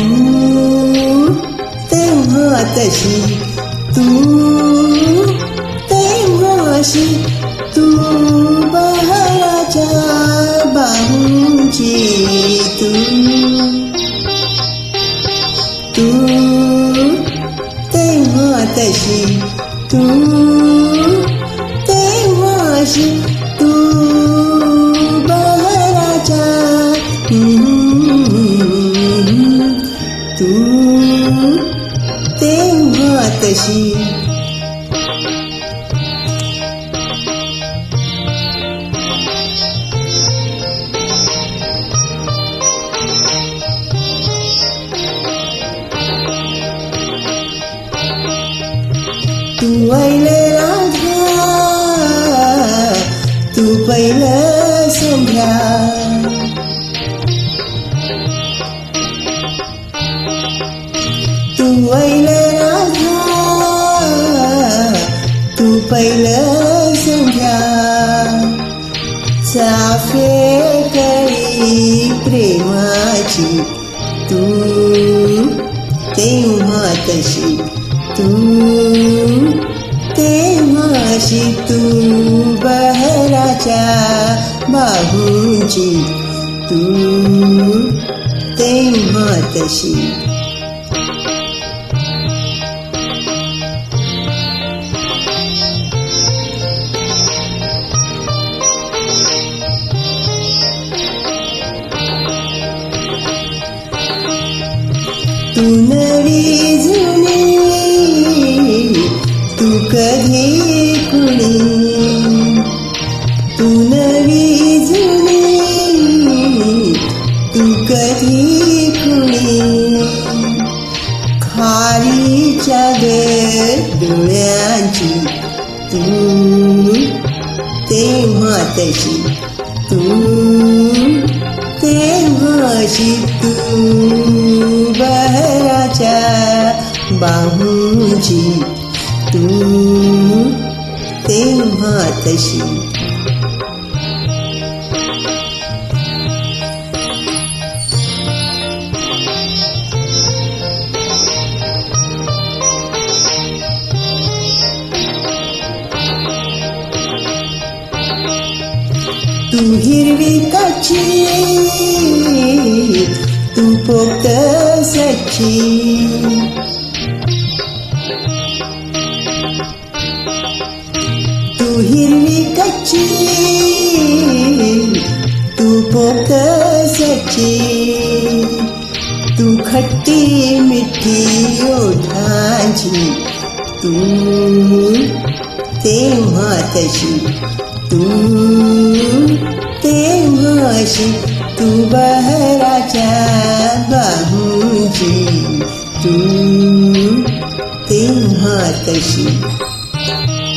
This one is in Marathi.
तू तेव्हा तशी तू तेव्हाशी तू बहराच्या बाहूची तू तू तेव्हा तशी तू तेव्हाशी तू तेव्हा तशी तू ऐले राधा तू पहिलं संध्या तू ऐले राधा चाफे कळी प्रेमाची तू तेव्हा तशी तू तेव्हाशी तू बहराच्या बाहूंची तू तेव्हा तशी तू नवी जुनी तू कधी कुणी? तू नवी जुनी तू कधी कुणी? खालीच्या डोळ्यांची तू तेव्हा तशी तू तेव्हाशी तू बाबूजी तू तेव्हा तशी. तू हिरवी कची तू पोक्त सची तू हिरवी कच्ची तू पोकसची तू खट्टी मिठी ओठाची तू तेव्हा तशी तू तेव्हाशी तू बहराच्या बाहूची तू तेव्हा तशी.